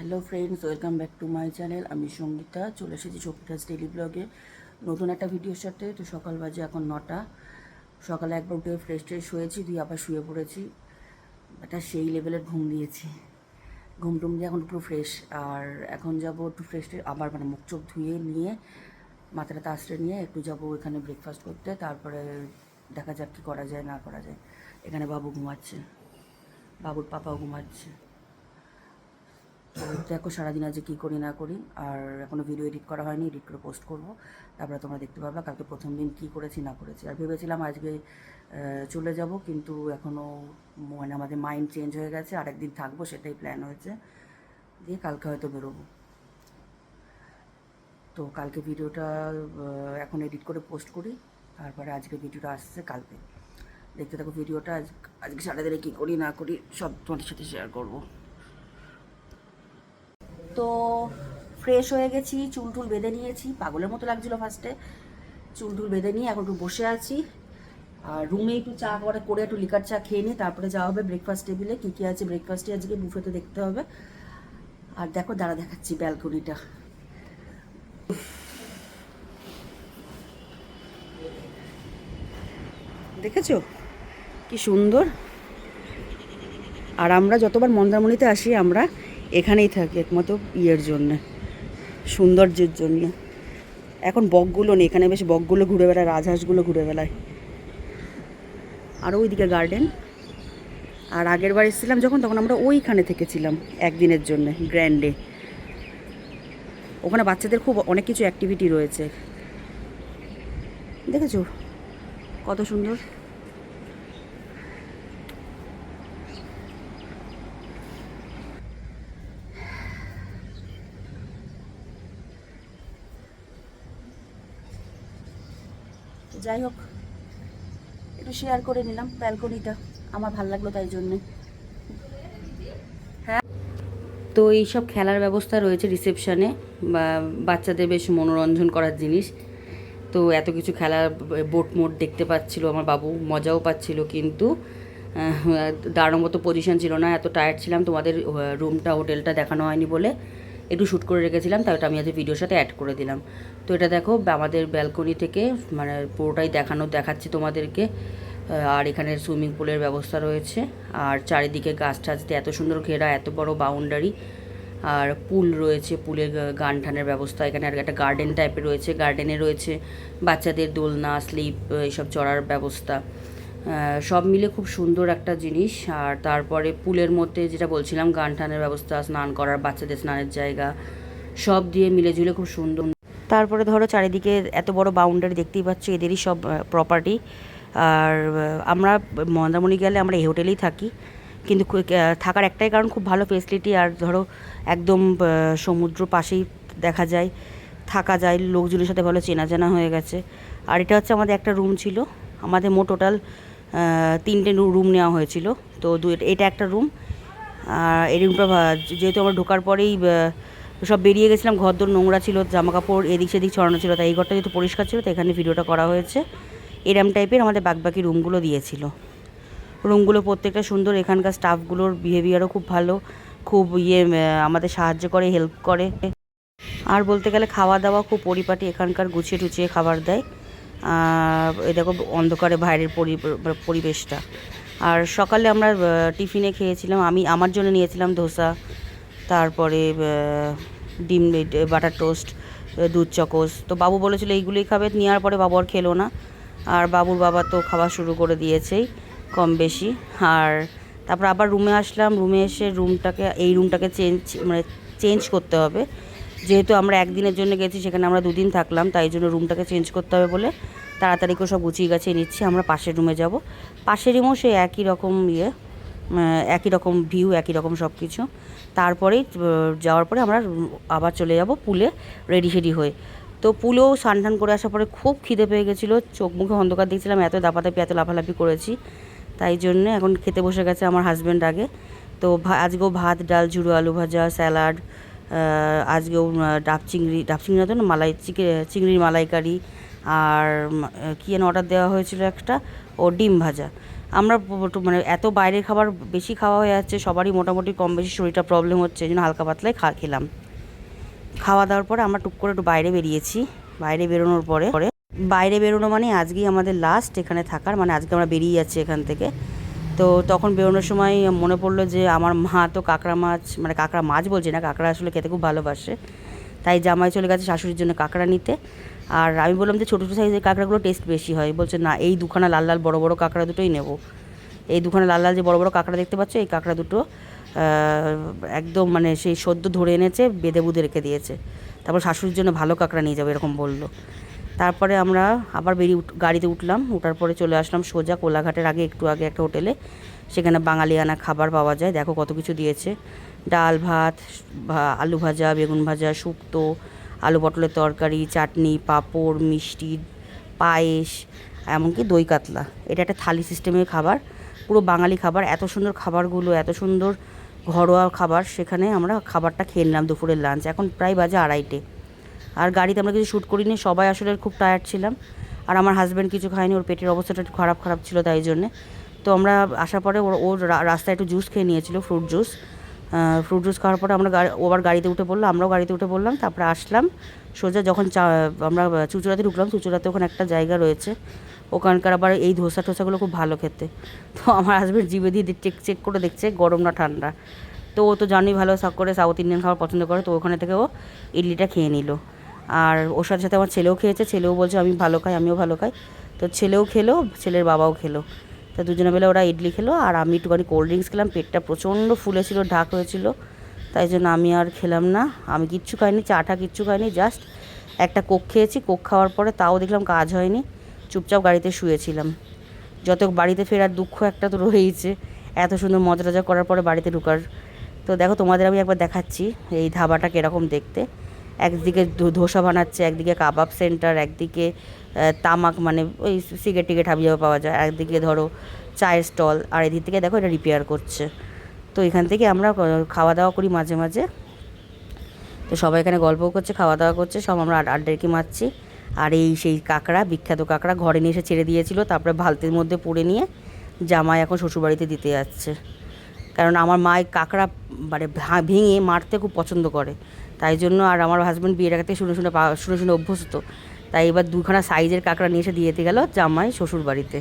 Hello friends, welcome back to my channel. আমি সঙ্গীতা, চলে এসেছি সঙ্গীতাস ডেলি ব্লগে। নতুন একটা ভিডিওর সাথে, তো সকাল বাজে এখন নটা। সকালে একবার উঠে ফ্রেশ ট্রেশ হয়েছি, দিয়ে আবার শুয়ে পড়েছি। একটা সেই লেভেলের ঘুম দিয়েছি। ঘুম টুম দিয়ে এখন পুরো ফ্রেশ আর এখন যাব একটু ফ্রেশ আবার মানে মুখ চোখ ধুয়ে নিয়ে, মাথাটা তাসড়ে নিয়ে একটু যাব এখানে ব্রেকফাস্ট করতে। তারপরে দেখা যাক কী করা যায়, না করা যায়। এখানে বাবু ঘুমাচ্ছে। বাবুর পাপাও ঘুমাচ্ছে। দেখো সারাদিন আজকে কী করি না করি। আর এখনও ভিডিও এডিট করা হয়নি এডিট করে পোস্ট করব। তারপরে তোমরা দেখতে পাবে কালকে প্রথম দিন কী করেছি, না করেছি। আর ভেবেছিলাম আজকে চলে যাব, কিন্তু এখনও মানে আমাদের মাইন্ড চেঞ্জ হয়ে গেছে আর একদিন থাকব সেটাই প্ল্যান হয়েছে। দিয়ে কালকে হয়তো বেরোবো। তো কালকে ভিডিওটা এখন এডিট করে পোস্ট করি। তারপরে আজকে ভিডিওটা আসছে কালকে। দেখতে থাকো ভিডিওটা আজ, আজকে সারাদিনে কী করি, না করি, সব তোমাদের সাথে শেয়ার করব। তো ফ্রেশ হয়ে গেছি, চুল টুল বেঁধে নিয়েছি, পাগলের মতো লাগছিল ফার্স্টে চুল টুল বেঁধে নিয়ে এখন একটু বসে আছি। আর রুমে একটু চা করে করে একটু লিকার চা খেয়ে নিই, তারপরে যাওয়া হবে ব্রেকফাস্ট টেবিলে কী কী আছে ব্রেকফাস্টে আজকে বুফেতে দেখতে হবে। আর দেখো, দাঁড়া দেখাচ্ছি ব্যালকনিটা দেখেছ? কি সুন্দর। আর আমরা যতবার মন্দারমণিতে আসি, আমরা এখানেই থাকি একমাত্র ইয়ের জন্যে, সৌন্দর্যের জন্য। এখন বকগুলো নেই, এখানে বেশ বকগুলো ঘুরে বেড়ায়, রাজহাঁসগুলো ঘুরে বেড়ায়। আর ওইদিকে গার্ডেন আর আগের বার এসেছিলাম যখন, তখন আমরা ওইখানে থেকেছিলাম একদিনের জন্য গ্র্যান্ডে ওখানে বাচ্চাদের খুব অনেক কিছু অ্যাক্টিভিটি রয়েছে। দেখেছ? কত সুন্দর তো যাই হোক একটু শেয়ার করে নিলাম ব্যালকনিটা আমার ভালো লাগল তাই জন্যে। হ্যাঁ। তো এইসব খেলার ব্যবস্থা রয়েছে রিসেপশনে বা বাচ্চাদের বেশ মনোরঞ্জন করার জিনিস। তো এত কিছু খেলার বোট মোট দেখতে পাচ্ছিল, আমার বাবু মজাও পাচ্ছিল, কিন্তু দাঁড়ানোর মতো পজিশন ছিল না, এত টায়ার্ড ছিলাম। তোমাদের রুমটা হোটেলটা দেখানো হয়নি বলে। একটু শ্যুট করে রেখেছিলাম তাই ওটা আমি আজ ভিডিওর সাথে অ্যাড করে দিলাম। তো এটা দেখো, আমাদের ব্যালকনি থেকে মানে পুরোটাই দেখানো, দেখাচ্ছি তোমাদেরকে। আর এখানে সুইমিং পুলের ব্যবস্থা রয়েছে। আর চারিদিকে গাছ টাছ দিয়ে এত সুন্দর ঘেরা, এত বড় বাউন্ডারি আর পুল রয়েছে পুলে গা- গান টানের ব্যবস্থা। এখানে আর একটা গার্ডেন টাইপের রয়েছে গার্ডেনে রয়েছে বাচ্চাদের দোলনা স্লিপ এইসব চড়ার ব্যবস্থা। সব মিলে খুব সুন্দর একটা জিনিস। আর তারপরে পুলের মধ্যে যেটা বলছিলাম, গান টানের ব্যবস্থা, স্নান করার, বাচ্চাদের স্নানের জায়গা, সব দিয়ে মিলে ঝুলে খুব সুন্দর। তারপরে ধরো চারিদিকে এত বড় বাউন্ডারি দেখতেই পাচ্ছ, এদেরই সব প্রপার্টি আর আমরা মন্দারমণি গেলে আমরা এই হোটেলেই থাকি। কিন্তু থাকার একটাই কারণ, খুব ভালো ফেসিলিটি আর ধরো একদম সমুদ্র পাশেই দেখা যায়, থাকা যায়, লোকজনের সাথে ভালো চেনা জানা হয়ে গেছে। আর এটা হচ্ছে আমাদের একটা রুম ছিল। আমাদের মোট টোটাল তিনটে রুম নেওয়া হয়েছিল। তো এটা একটা রুম আর এই রুমটা যেহেতু আমরা ঢোকার পরেই সব বেরিয়ে গেছিলাম, ঘরদোর নোংরা ছিল জামা কাপড় এদিক সেদিক ছড়ানো ছিল, তাই এই ঘরটা যেহেতু পরিষ্কার ছিল তো এখানে ভিডিওটা করা হয়েছে। এরম টাইপের আমাদের বাকি রুমগুলো দিয়েছিল। রুমগুলো প্রত্যেকটা সুন্দর, এখানকার স্টাফগুলোর বিহেভিয়ারও খুব ভালো, খুব ইয়ে আমাদের সাহায্য করে হেল্প করে। আর বলতে গেলে খাওয়া দাওয়া খুব পরিপাটি, এখানকার গুছিয়ে টুচিয়ে খাবার দেয়। এই দেখো অন্ধকারে বাইরের পরি- পরিবেশটা। আর সকালে আমরা টিফিনে খেয়েছিলাম, আমি আমার জন্য নিয়েছিলাম ধোসা, তারপরে ডিম, বাটার টোস্ট, দুধ চকোস। তো বাবু বলেছিল এইগুলোই খাবে, নেওয়ার পরে বাবু আর খেলো না। আর বাবুর বাবা তো খাওয়া শুরু করে দিয়েছেই, কম বেশি। আর তারপর আবার রুমে আসলাম, রুমে এসে রুমটাকে এই রুমটাকে চেঞ্জ মানে চেঞ্জ করতে হবে। যেহেতু আমরা একদিনের জন্য গেছি, সেখানে আমরা দুদিন থাকলাম, তাই জন্য রুমটাকে চেঞ্জ করতে হবে বলে তাড়াতাড়ি করে সব গুছিয়ে গাছিয়ে নিচ্ছি। আমরা পাশের রুমে যাব। পাশের রুমেও সেই একই রকম ইয়ে একই রকম ভিউ একই রকম সব কিছু তারপরেই যাওয়ার পরে আমরা আবার চলে যাব পুলে রেডি সেডি হয়ে। তো পুলেও স্নান টান করে আসার পরে খুব খিদে পেয়ে গেছিল। চোখ মুখে অন্ধকার দেখছিলাম, এত দাপাদাপি এত লাফালাফি করেছি। তাই জন্য এখন খেতে বসে গেছে আমার হাজব্যান্ড আগে। তো আজকেও ভাত, ডাল, ঝুড়ো আলু ভাজা, স্যালাড আজকেও ডাব চিংড়ি ডাব চিংড়ি না মালাই চিকে, চিংড়ির মালাইকারি আর কী যেন অর্ডার দেওয়া হয়েছিল একটা? ও ডিম ভাজা। আমরা মানে এত বাইরের খাবার বেশি খাওয়া হয়ে যাচ্ছে, সবারই মোটামুটি কম বেশি শরীরটা প্রবলেম হচ্ছে, এই জন্য হালকা পাতলাই খা, খেলাম। খাওয়া দাওয়ার পরে আমরা টুক করে একটু বাইরে বেরিয়েছি, বাইরে বেরোনোর পরে। পরে বাইরে বেরোনো মানে আজকেই আমাদের লাস্ট এখানে থাকার মানে আজকে আমরা বেরিয়ে যাচ্ছি এখান থেকে। তো তখন বেরোনোর সময় মনে পড়ল যে আমার মা তো কাঁকড়া মাছ মানে কাঁকড়া মাছ বলছি না, কাঁকড়া আসলে খেতে খুব ভালোবাসে। তাই জামাই চলে গেছে শাশুড়ির জন্য কাঁকড়া নিতে। আর আমি বললাম যে ছোটো ছোটো সাইজের কাঁকড়াগুলো টেস্ট বেশি হয়। বলছে, না, এই দুখানা লাল লাল বড় বড় কাঁকড়া দুটোই নেব। এই দুখানা লাল লাল যে বড় বড় কাঁকড়া দেখতে পাচ্ছ, এই কাঁকড়া দুটো একদম মানে সেই সদ্য ধরে এনেছে, বেঁধে বুঁধে রেখে দিয়েছে। তারপর শাশুড়ির জন্য ভালো কাঁকড়া নিয়ে যাবে, এরকম বলল। তারপরে আমরা আবার বেরিয়ে গাড়িতে উঠলাম। ওঠার পরে চলে আসলাম সোজা কোলাঘাটের আগে একটু আগে একটা হোটেলে। সেখানে বাঙালিয়ানা খাবার পাওয়া যায়। দেখো কত কিছু দিয়েছে। ডাল ভাত আলু ভাজা, বেগুন ভাজা, শুক্তো, আলু পটলের তরকারি, চাটনি, পাঁপড়, মিষ্টি, পায়েস, এমনকি দই কাতলা। এটা একটা থালি সিস্টেমের খাবার। পুরো বাঙালি খাবার। এত সুন্দর খাবারগুলো, এত সুন্দর ঘরোয়া খাবার। সেখানে আমরা খাবারটা খেয়ে নিলাম দুপুরের লাঞ্চ এখন প্রায় বাজে আড়াইটে। আর গাড়িতে আমরা কিছু শ্যুট করিনি, সবাই আসলে খুব টায়ার্ড ছিলাম। আর আমার হাজব্যান্ড কিছু খায়নি, ওর পেটের অবস্থাটা একটু খারাপ খারাপ ছিল তাই জন্যে। তো আমরা আসার পরে ওর ওর রাস্তায় একটু জুস খেয়ে নিয়েছিল ফ্রুট জুস ফ্রুট জুস খাওয়ার পরে আমরা গাড়ি, ও আবার গাড়িতে উঠে পড়ল, আমরাও গাড়িতে উঠে পড়লাম, তারপরে আসলাম। সোজা যখন চা, আমরা চুচুড়াতে ঢুকলাম, চুচুড়াতে ওখানে একটা জায়গা রয়েছে। ওখানকার আবার এই ধোসা টোসাগুলো খুব ভালো খেতে। তো আমার হাজব্যান্ড জিভে দিয়ে চেক চেক করে দেখছে, গরম না ঠান্ডা। তো ও তো জানি ভালো করে সাউথ ইন্ডিয়ান খাবার পছন্দ করে, তো ওখানে থেকে ও ইডলিটা খেয়ে নিল। আর ওর সাথে সাথে আমার ছেলেও খেয়েছে, ছেলেও বলছে, আমি ভালো খাই, আমিও ভালো খাই। তো ছেলেও খেলো, ছেলের বাবাও খেলো। তো দুজনে মিলে ওরা ইডলি খেলো, আর আমি একটুখানি কোল্ড ড্রিঙ্কস খেলাম, পেটটা প্রচণ্ড ফুলেছিল ঢাক হয়েছিল। তাই জন্য আমি আর খেলাম না। আমি কিচ্ছু খাইনি চাটা কিচ্ছু খাইনি, জাস্ট একটা কোক খেয়েছি, কোক খাওয়ার পরে তাও দেখলাম কাজ হয়নি, চুপচাপ গাড়িতে শুয়েছিলাম। যত বাড়িতে ফেরার দুঃখ একটা তো রয়েইছে, এত সুন্দর মজা টজা করার পরে বাড়িতে ঢুকার। তো দেখো তোমাদের আমি একবার দেখাচ্ছি, এই ধাবাটা কীরকম দেখতে। একদিকে ধোসা বানাচ্ছে, একদিকে কাবাব সেন্টার, একদিকে তামাক মানে ওই সিগারেট টিকেট হাবি যাবে পাওয়া যায়, একদিকে ধরো চায়ের স্টল, আর এদিক থেকে দেখো এটা রিপেয়ার করছে। তো এখান থেকে আমরা খাওয়া দাওয়া করি মাঝে মাঝে। তো সবাই এখানে গল্প করছে খাওয়া দাওয়া করছে, সব আমরা আড- আড্ডাকি মারছি। আর এই সেই কাঁকড়া, বিখ্যাত কাঁকড়া ঘরে নিয়ে এসে ছেড়ে দিয়েছিল, তারপরে বালতির মধ্যে পড়ে নিয়ে জামাই এখন শ্বশুরবাড়িতে দিতে যাচ্ছে। কারণ আমার মা কাঁকড়া মানে ভেঙে মারতে খুব পছন্দ করে। তাই জন্য আর আমার হাজব্যান্ড বিয়ের আগে শুনে শুনে শুনে শুনে অভ্যস্ত। তাই এবার দুখানা সাইজের কাঁকড়া নিয়ে এসে দিয়ে যেতে গেল জামাই শ্বশুর বাড়িতে।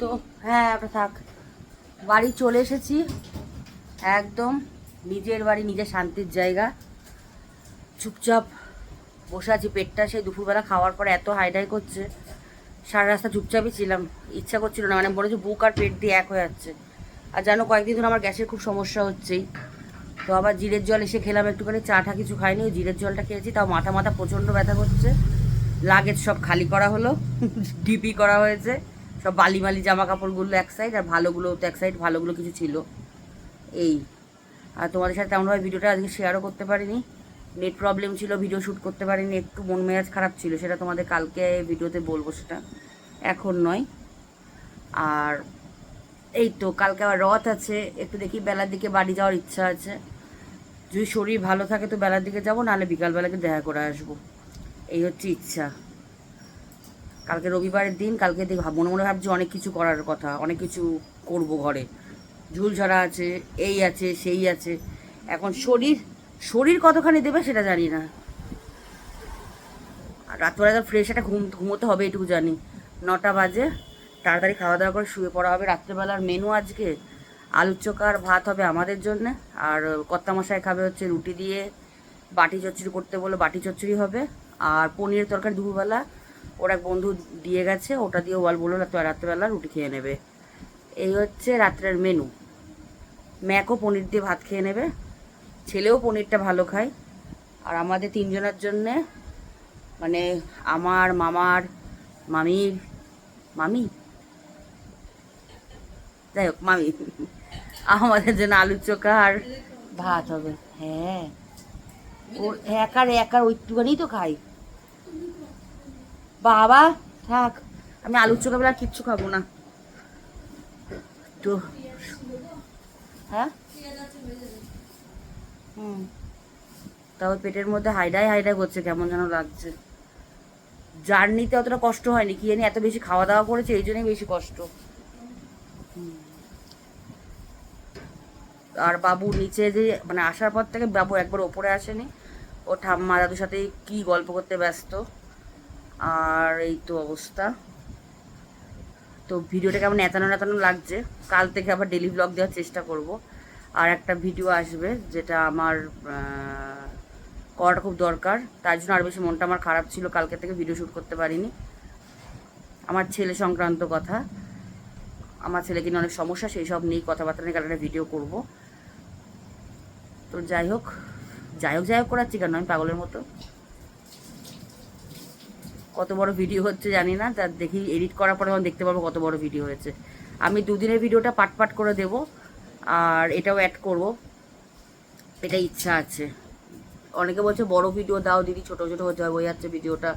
তো হ্যাঁ ওটা থাক। বাড়ি চলে এসেছি। একদম নিজের বাড়ি, নিজের শান্তির জায়গা। চুপচাপ বসে আছি পেটটা। সেই দুপুরবেলা খাওয়ার পরে এত হাইডাই করছে। সারা রাস্তা চুপচাপই ছিলাম। ইচ্ছা করছিল না মানে মনে হচ্ছে বুক আর পেট দিয়ে এক হয়ে যাচ্ছে। আর জানো কয়েকদিন ধরে আমার গ্যাসের খুব সমস্যা হচ্ছেই। তো আবার জিরের জল এসে খেলাম একটুখানি চাটা কিছু খাইনি, ওই জিরের জলটা খেয়েছি, তাও মাথা মাথা প্রচণ্ড ব্যথা করছে। লাগেজ সব খালি করা হলো, ডিপি করা হয়েছে, সব বালি মালি জামা কাপড়গুলো এক সাইড আর ভালোগুলো তো এক সাইড ভালোগুলো কিছু ছিল। এই, আর তোমাদের সাথে তেমনভাবে ভিডিওটা আজকে শেয়ারও করতে পারিনি। নেট প্রবলেম ছিল ভিডিও শ্যুট করতে পারিনি, একটু মন মেজাজ খারাপ ছিল, সেটা তোমাদের কালকে ভিডিওতে বলব সেটা। এখন নয়। আর এই তো, কালকে আবার রথ আছে, একটু দেখি বেলার দিকে বাড়ি যাওয়ার ইচ্ছা আছে। যদি শরীর ভালো থাকে তো বেলার দিকে যাব, নাহলে বিকালবেলাকে দেখা করে আসব। এই হচ্ছে ইচ্ছা। কালকে রবিবারের দিন, কালকে দেখ, মনে মনে ভাবছি অনেক কিছু করার কথা, অনেক কিছু করব ঘরে। ঝুল ঝাড়া আছে, এই আছে, সেই আছে। এখন শরীর শরীর কতখানি দেবে সেটা জানি না। আর রাতবেলা ফ্রেশ একটা ঘুম, ঘুমোতে হবে, এটুকু জানি। নটা বাজে, তাড়াতাড়ি খাওয়া দাওয়া করে শুয়ে পড়া হবে। রাত্রেবেলার মেনু আজকে আলুর চোখা আর ভাত হবে আমাদের জন্য। আর কর্তা মশাই খাবে হচ্ছে রুটি দিয়ে। বাটি চচ্চড়ি করতে বলে বাটি চচ্চড়ি হবে। আর পনিরের তরকারি দুপুরবেলা। ওর এক বন্ধু দিয়ে গেছে, ওটা দিয়ে ওয়াল বলল রাত্রে- রাত্রেবেলা রুটি খেয়ে নেবে। এই হচ্ছে রাত্রের মেনু ম্যাকও পনির দিয়ে ভাত খেয়ে নেবে। ছেলেও পনিরটা ভালো খায়। আর আমাদের তিনজনের জন্যে মানে আমার মামার মামির, মামি? যাই হোক, মামি। আমাদের জন্য আলুর চোখা আর ভাত হবে হ্যাঁ। ওর একার একার ওইটুখানি তো খাই। বাবা থাক। আমি আলুর চোখা বেলা কিচ্ছু খাব না। তো হ্যাঁ? হুম। তাও পেটের মধ্যে হাইডাই হাইডাই করছে কেমন যেন লাগছে। জার্নিতে অতটা কষ্ট হয়নি কি জানি এত বেশি খাওয়া দাওয়া করেছে এই জন্যই বেশি কষ্ট। আর বাবু নিচে যে মানে আসার পর থেকে বাবু একবার ওপরে আসেনি। ও ঠাম্মা দাদুর সাথে কি গল্প করতে ব্যস্ত। আর এই তো অবস্থা। তো ভিডিওটা কেমন এতানো এতানো লাগছে। কাল থেকে আবার ডেলি ব্লগ দেওয়ার চেষ্টা করব। আর একটা ভিডিও আসবে যেটা আমার করাটা খুব দরকার। তার জন্য আর বেশি মনটা আমার খারাপ ছিল। কালকে থেকে ভিডিও শ্যুট করতে পারিনি। আমার ছেলে সংক্রান্ত কথা। আমার ছেলেকে নিয়ে অনেক সমস্যা, সেই সব নিয়ে কথাবার্তা নিয়ে কাল একটা ভিডিও করব। তো যাই হোক যাই হোক যাই হোক করাচ্ছি কেন? আমি পাগলের মতো। কত বড় ভিডিও হচ্ছে জানি না, তা দেখি এডিট করার পরে আমি দেখতে পারব কত বড় ভিডিও হয়েছে। আমি দুদিনের ভিডিওটা পাট পাট করে দেব, আর এটাও অ্যাড করব। এটা ইচ্ছা আছে। অনেকে বলছে, বড় ভিডিও দাও দিদি, ছোট ছোট হতে হয়ে যাচ্ছে ভিডিওটা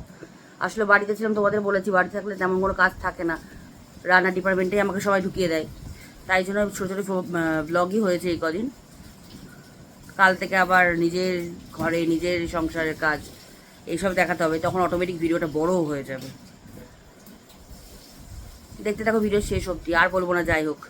আসলে বাড়িতে ছিলাম, তোমাদের বলেছি, বাড়ি থাকলে তেমন কোনো কাজ থাকে না। রান্না ডিপার্টমেন্টেই আমাকে সবাই ঢুকিয়ে দেয়। তাই জন্য ছোটো ছোটো ব্লগই হয়েছে এই কদিন। কাল থেকে আবার নিজের ঘরে, নিজের সংসারের কাজ, এইসব দেখাতে হবে। তখন অটোমেটিক ভিডিওটা বড়ও হয়ে যাবে। দেখতে থাকো, ভিডিও শেষ অবধি। আর বলব না, যাই হোক।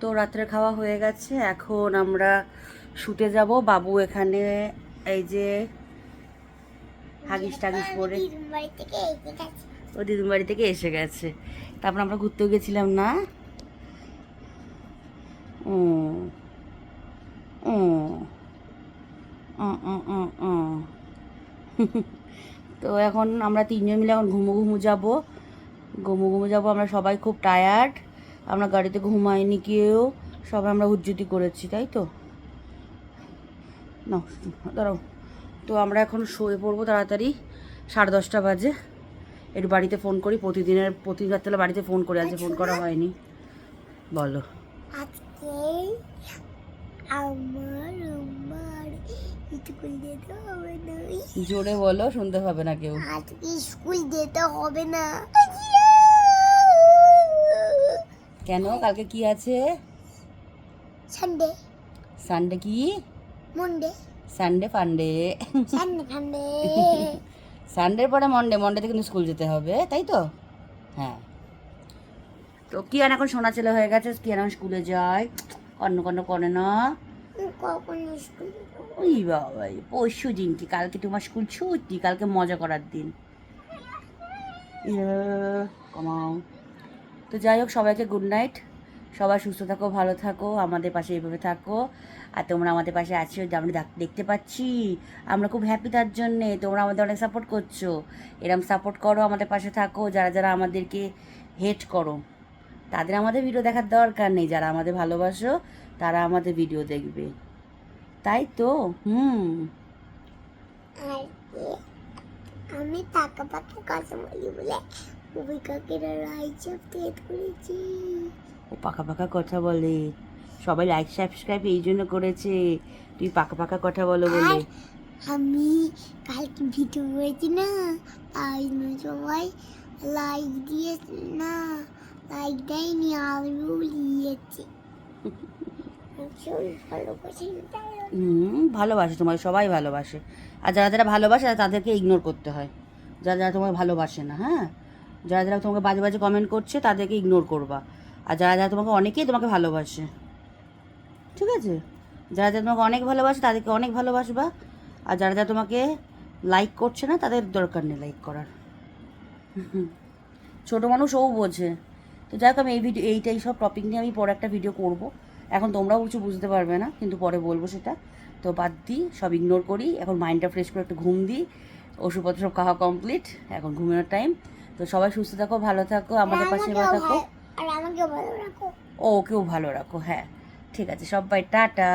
তো রাত্রে খাওয়া হয়ে গেছে। এখন আমরা শুতে যাব। বাবু এখানে এই যে হাগিস টাগিস পরে ও দিদির বাড়ি থেকে এসে গেছে। তারপর আমরা ঘুরতেও গেছিলাম না। ও, ও। তো এখন আমরা তিনজন মিলে এখন ঘুমো ঘুমো যাব। ঘুমো ঘুমো যাব আমরা সবাই খুব টায়ার্ড আমরা গাড়িতে ঘুমাইনি কেউ। সবাই আমরা উজ্জুতি করেছি তাই তো? না দাঁড়াও। তো আমরা এখন শুয়ে পড়ব তাড়াতাড়ি সাড়ে দশটা বাজে। একটু বাড়িতে ফোন করি প্রতিদিনের প্রতিদিন রাত্রে বাড়িতে ফোন করি আজকে ফোন করা হয়নি। বলো। আজকে আমার আমার স্কুল যেতে হবে না। জোরে বলো শুনতে হবে না কেউ। আজকে স্কুল যেতে হবে না। কেন? কালকে কি আছে? সানডে সানডে কি? Monday Sunday funday Sunday funday সানডের পরে মন্ডে মন্ডেতে কিন্তু স্কুল যেতে হবে তাই তো? হ্যাঁ। তো কিয়ান এখন সোনা ছেলে হয়ে গেছে কিয়ান এখন স্কুলে যায়। কন্ন কন্ন করে না। ওই বাবা পরশু দিন কি? কালকে তোমার স্কুল ছুটি কালকে মজা করার দিন। কমাও। তো যাই হোক সবাইকে গুড নাইট সবাই সুস্থ থাকো, ভালো থাকো, আমাদের পাশে এইভাবে থাকো। আর তোমরা আমাদের পাশে আছো, যে আমরা দেখতে পাচ্ছি। আমরা খুব হ্যাপি তার জন্যে, তোমরা আমাদের অনেক সাপোর্ট করছ। এরম সাপোর্ট করো, আমাদের পাশে থাকো, যারা যারা আমাদেরকে হেট করো। তাদের আমাদের ভিডিও দেখার দরকার নেই। যারা আমাদের ভালোবাসো, তারা আমাদের ভিডিও দেখবে। তাই তো? হুম। আমি টাকা পাকা কথা বলি বলে কাকেরা রাইচাপ তেত করেছি ও পাকা পাকা কথা বলে। সবাই লাইক সাবস্ক্রাইব এই জন্য করেছে। তুই পাকা পাকা কথা বলো বলে। আমি কালকে ভিডিও করেছি না তাই সবাই লাইক দিয়ে না। লাইক দেয়নি আরও দিয়েছে। হুম ভালোবাসে তোমার সবাই ভালোবাসে। আর যারা যারা ভালোবাসে তাদেরকে ইগনোর করতে হয়। যারা যারা তোমাকে ভালোবাসে না হ্যাঁ? যারা যারা তোমাকে বাজে বাজে কমেন্ট করছে তাদেরকে ইগনোর করবা। আর যারা যারা তোমাকে অনেকেই তোমাকে ভালোবাসে। ঠিক আছে? যারা যারা তোমাকে অনেক ভালোবাসে তাদেরকে অনেক ভালোবাসবা। আর যারা যারা তোমাকে লাইক করছে না তাদের দরকার নেই লাইক করার। হুম। ছোটো মানুষ ও বোঝে। তো যাই হোক আমি এই ভিডিও এইটাই সব টপিক নিয়ে আমি পরে একটা ভিডিও করব। এখন তোমরাও কিছু বুঝতে পারবে না কিন্তু পরে বলব সেটা। তো বাদ দিই সব ইগনোর করি। এখন মাইন্ডটা ফ্রেশ করে একটু ঘুম দিই। ওষুধপত্র সব খাওয়া কমপ্লিট এখন ঘুমানোর টাইম তো সবাই সুস্থ থাকো ভালো থাকো আমাদের পাশে থাকো। আর আমাকে ভালো রাখো। ওকেও ভালো রাখো হ্যাঁ। ঠিক আছে সবাই টাটা।